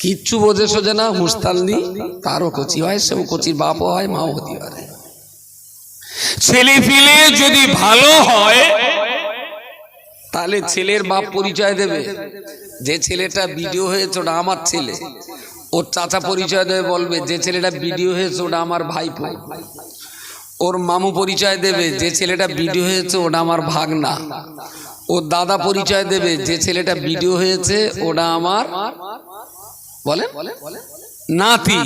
কিচ্ছু বোঝে সোজে না হুস্তালনি তারও কচি হয়, সেও কচির বাপও হয়, মাও হতে পারে। ছেলে ফিলে যদি ভালো হয়, তাহলে ছেলের বাপ পরিচয় দেবে। যে ছেলেটা ভিডিও হয়েছে, ওটা আমার ছেলে। ওর চাচা পরিচয় দেবে, বলবে, যে ছেলেটা ভিডিও হয়েছে, ওটা আমার ভাইপো। ওর মামু পরিচয় দেবে, যে ছেলেটা ভিডিও হয়েছে, ওটা আমার ভাগনা। ওর দাদা পরিচয় দেবে, যে ছেলেটা ভিডিও হয়েছে, ওটা আমার বলেন? নাতি।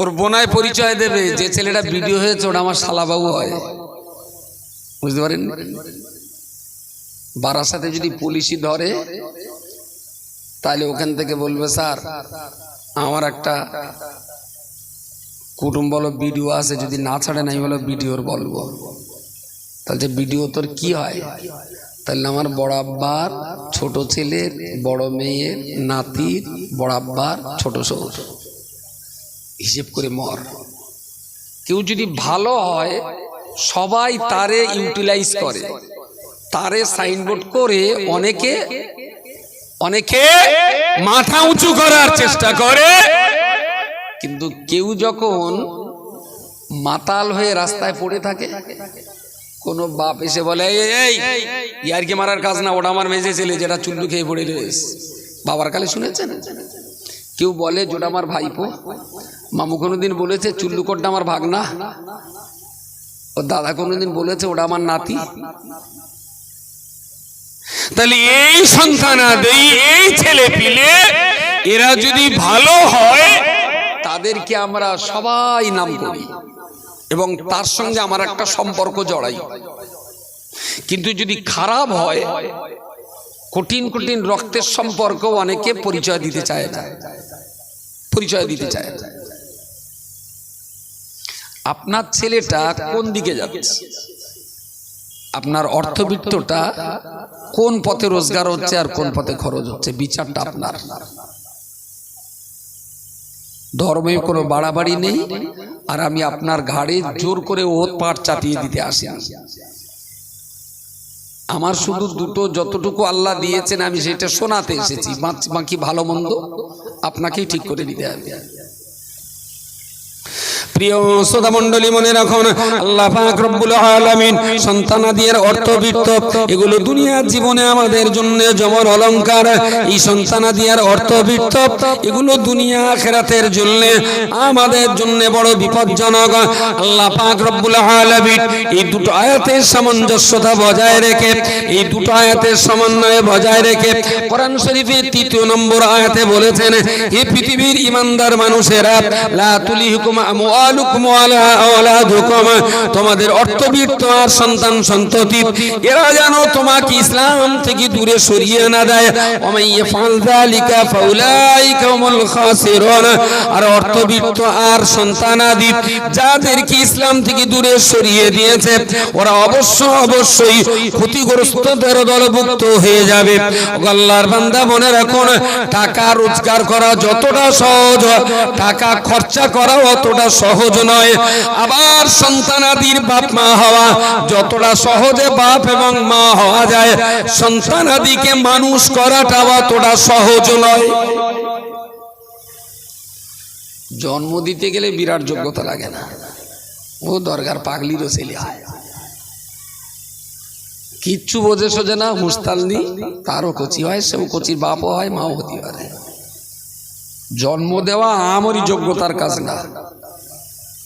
ওর বোনায় পরিচয় দেবে, যে ছেলেটা ভিডিও হয়েছে, ওটা আমার শালাবাবু হয়। বুঝতে পারেন বারাসাতে যদি পুলিশই ধরে, তাহলে ওখান থেকে বলবে, স্যার, আমার একটা কুটুম বলো ভিডিও আছে, যদি না ছাড়ে নাই বলো ভিডিওর বলব। তাহলে ভিডিও তোর কি হয়? তাহলে আমার বড় আব্বার ছোট ছেলের, বড় মেয়ের, নাতির, বড় আব্বার ছোট সৌর হিসেব করে মর। কেউ যদি ভালো হয়, সবাই তারে ইউটিলাইজ করে। তারে সাইনবোর্ড করে অনেকে অনেকে মাথা উঁচু করার চেষ্টা করে। কিন্তু কেউ যখন মাতাল হয়ে রাস্তায় পড়ে থাকে কোনো বাপ এসে বলে, এই এই ইয়ারকি মারার কাজ না? ওটা আমার মেজে ছেলে যেটা চুল্লু খেয়ে পড়ে রয়েছে। বাবার কালে শুনেছেন? কেউ বলে যেটা আমার ভাইপো। মামু কোনোদিন বলেছে, চুল্লু কোটটা আমার ভাগনা। ও দাদা কোনোদিন বলেছে, ওটা আমার নাতি। তাহলে এই সন্তানাদি এই ছেলে পিলে এরা যদি ভালো হয়, তাদেরকে আমরা সবাই নাম করি। এবং তার সঙ্গে আমার একটা সম্পর্ক জড়াই। কিন্তু যদি খারাপ হয় কঠিন কঠিন রক্তের সম্পর্ক অনেকে পরিচয় দিতে চায় না। পরিচয় দিতে চায় আপনার ছেলেটা কোন দিকে যাচ্ছে? আপনার অর্থবিত্তটা কোন পথে রোজগার হচ্ছে আর কোন পথে খরচ হচ্ছে? বিচারটা আপনার। ধর্মে কোনো বাড়াবাড়ি নেই আর আমি আপনার ঘাড়ে জোর করে ওত পাট চাপিয়ে দিতে আসি আমার শুধু দুটো যতটুকু আল্লাহ দিয়েছেন আমি সেটা শোনাতে এসেছি। বাকি- বাকি ভালো মন্দ আপনাকেই ঠিক করে দিতে হবে। এই এই দুটো আয়াতের সামঞ্জস্যতা বজায় রেখে, এই দুটো আয়াতের সমন্বয়ে বজায় রেখে কোরআন শরীফের তৃতীয় নম্বর আয়াতে বলেছেন, হে পৃথিবীর ইমানদার মানুষেরা তোমাদের অর্থবিত্ত আর সন্তান সন্ততি, এরা যেন তোমাকে ইসলাম থেকে দূরে সরিয়ে না দেয়। আর অর্থবিত্ত আর সন্তানাদি যাদেরকে ইসলাম থেকে দূরে সরিয়ে দিয়েছে, ওরা অবশ্য অবশ্যই ক্ষতিগ্রস্তদের দলভুক্ত হয়ে যাবে। ও আল্লাহর বান্দা মনে রাখুন, টাকা রোজগার করা যতটা সহজ, টাকা খরচা করা অতটা সহজ। নয়। আবার সন্তানাদির বাপ মা হওয়া যতটা সহজে বাপ এবং মা হওয়া যায়, সন্তানাদিকে মানুষ করাটা অতটা সহজ নয়। জন্ম দিতে গেলে বিরাট যোগ্যতা লাগে না। ও দরকার পাগলিরও ছেলে হয়। কিচ্ছু বোঝে সোজে না মুস্তালনি তারও কচি হয়, সেও কচির বাপও হয়, মাও হতে পারে। জন্ম দেওয়া আমারই যোগ্যতার কাজ না।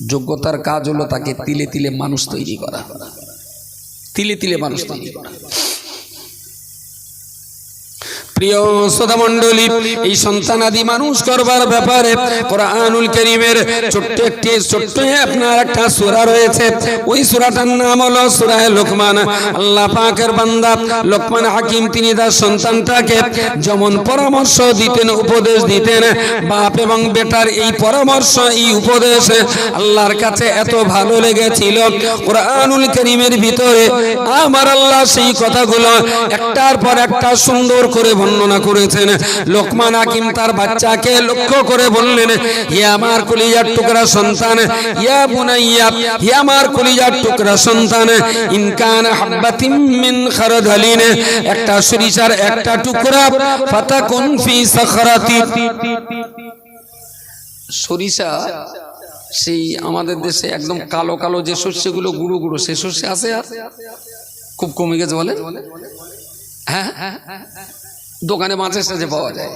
যোগ্যতার কাজ হলো তাকে তিলে তিলে মানুষ তৈরি করা। তিলে তিলে মানুষ তৈরি করা। প্রিয় শ্রোতা মণ্ডলী এই সন্তানাদি মানুষ করবার ব্যাপারে কোরআনুল করিমের ছোট্ট একটি, ছোট্ট আপনার একটা সূরা রয়েছে। ওই সূরাটার নাম হলো সূরায়ে লোকমান। আল্লাহ পাকের বান্দা লোকমান হাকিম, তিনি তার সন্তানটাকে যেমন পরামর্শ দিতেন, উপদেশ দিতেন, বাপ এবং বেটার এই পরামর্শ, এই উপদেশ আল্লাহর কাছে এত ভালো লেগেছিল। কোরআনুল করিমের ভিতরে আমার আল্লাহ সেই কথাগুলো একটার পর একটা সুন্দর করে বর্ণনা করেছেন। লোকমান হাকিম তার বাচ্চাকে লক্ষ্য করে বললেন, হে আমার কলিজার টুকরা সন্তান, ইয়া বুনাইয়া, হে আমার কলিজার টুকরা সন্তান ইনকান হাব্বাতিম মিন খারদালিন, একটা সরিষার একটা টুকরা, ফাতাকুন ফি সাখরাতি। সরিষা সেই আমাদের দেশে একদম কালো কালো যে শস্যগুলো গুঁড়ো গুঁড়ো, সে শস্য আছে? খুব কমে গেছে বলে হ্যাঁ? দোকানে মাছের সাথে পাওয়া যায়।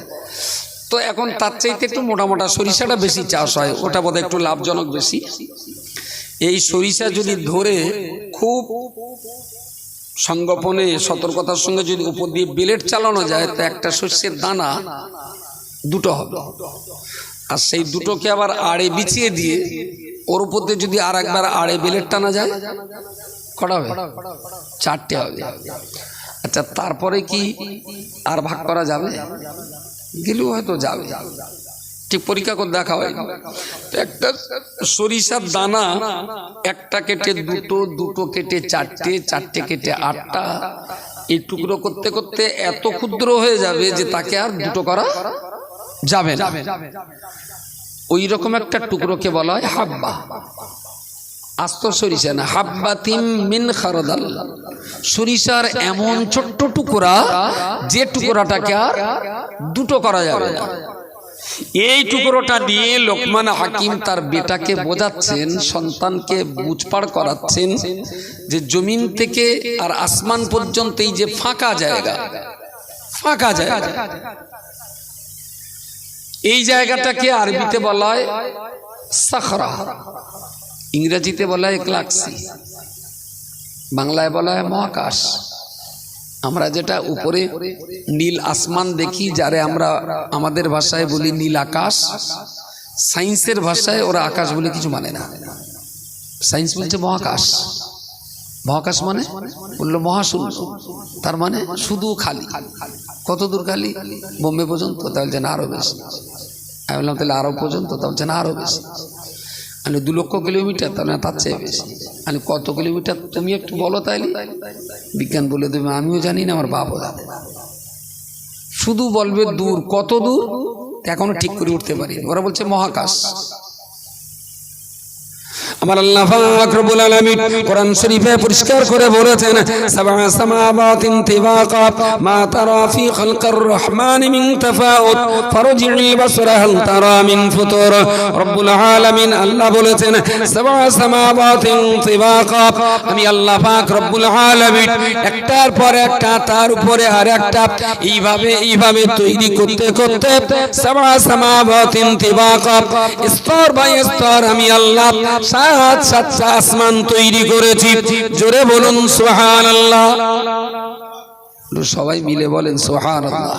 তো এখন তার চাইতে একটু মোটা মোটা সরিষাটা বেশি চাষ হয়, ওটা বোধহয় একটু লাভজনক বেশি। এই সরিষা যদি ধরে খুব সংগোপনে, সতর্কতার সঙ্গে যদি উপর দিয়ে বেলেট চালানো যায়, তো একটা শস্যের দানা দুটো হবে। আর সেই দুটোকে আবার আড়ে বিছিয়ে দিয়ে, ওর উপর দিয়ে যদি আর একবার আড়ে বেলেট টানা যায়, কটা হবে? চারটে হবে। আচ্ছা তারপরে কি আর ভাগ করা যাবে? গেলেও হয়তো যাবে। ঠিক পরীক্ষা করে দেখা হয়। একটা সরিষার দানা, একটা কেটে দুটো দুটো কেটে চারটে চারটে কেটে আটটা, এই টুকরো করতে করতে এত ক্ষুদ্র হয়ে যাবে যে তাকে আর দুটো করা যাবে ওই রকম একটা টুকরোকে বলা হয় হাব্বা। আস্ত সরিষা না, হাব্বাতিম মিন খারদাল। সরিষার এমন ছোট্ট টুকরা যে টুকরাটাকে আর দুটো করা যাবে না। এই টুকরোটা দিয়ে লোকমান হাকিম তার বেটাকে বোঝাচ্ছেন, সন্তানকে বুঝপাড় করাচ্ছেন যে জমিন থেকে আর আসমান পর্যন্ত এই যে ফাঁকা জায়গা ফাঁকা জায়গা। এই জায়গাটাকে আরবিতে বলা হয় সাখরা। ইংরেজিতে বলা হয় গ্লাক্সি বাংলায় বলা হয় মহাকাশ। আমরা যেটা উপরে নীল আসমান দেখি, যারে আমরা আমাদের ভাষায় বলি নীল আকাশ, সায়েন্সের ভাষায় ওরা আকাশ বলে কিছু মানে না। সায়েন্স বলছে মহাকাশ। মহাকাশ মানে? বলল মহাশূন্য। তার মানে শুধু খালি। কত দূর খালি? বোম্বে পর্যন্ত? তা বলছে না আরও বেশি। আমি বললাম, তাহলে আরও পর্যন্ত? তা বলছে না আরও বেশি। আমি দু লক্ষ কিলোমিটার তাহলে তার চেয়ে বেশি। মানে কত কিলোমিটার? তুমি একটু বলো তাইলে। বিজ্ঞান বলে দেবে, আমিও জানি না, আমার বাবাও জানে শুধু বলবে দূর, কত দূর? এখনও ঠিক করে উঠতে পারি ওরা বলছে মহাকাশ। আমার আল্লাহ পাক রব্বুল আলামিন কোরআন শরীফে পরিষ্কার করে বলেছেন সাবআ সামাওয়াতিন তিবাকা মা তারা ফি খালকির রহমান মিন তাফাউত ফারজি'ল বাসরা হাল তারা মিন ফুতুর। রব্বুল আলামিন আল্লাহ বলেছেন সাবআ সামাওয়াতিন তিবাকা। আমি আল্লাহ পাক রব্বুল আলামিন একটার পর একটা, তার উপরে আর একটা এইভাবে এইভাবে তৈরি করতে করতে সাবআ সামাওয়াতিন তিবাকা। স্তর বাই স্তর আমি আল্লাহ সাত সাতটা আসমান তৈরি করেছি। জোরে বলুন সোহান আল্লাহ সবাই মিলে বলেন সোহান আল্লাহ